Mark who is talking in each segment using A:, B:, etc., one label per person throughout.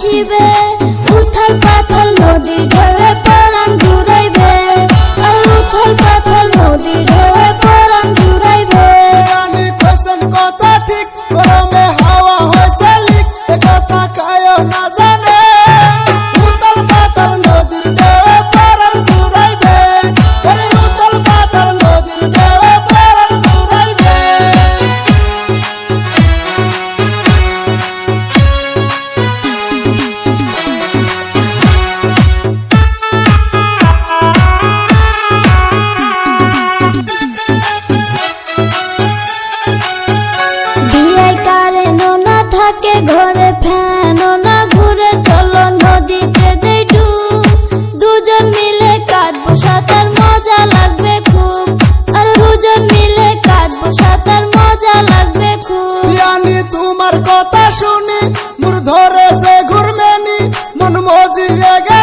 A: দেখিবে উথল পাথল নদী
B: শুনি মুর ধরে সে ঘুরমেনি মন মজিয়ে গে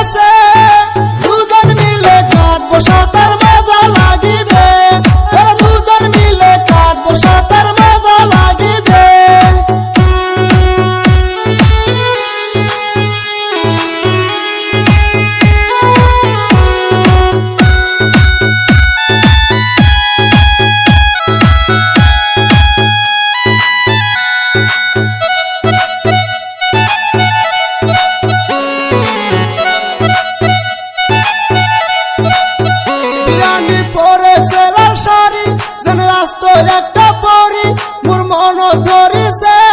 B: একটা পরি মোর মন ধরিছে।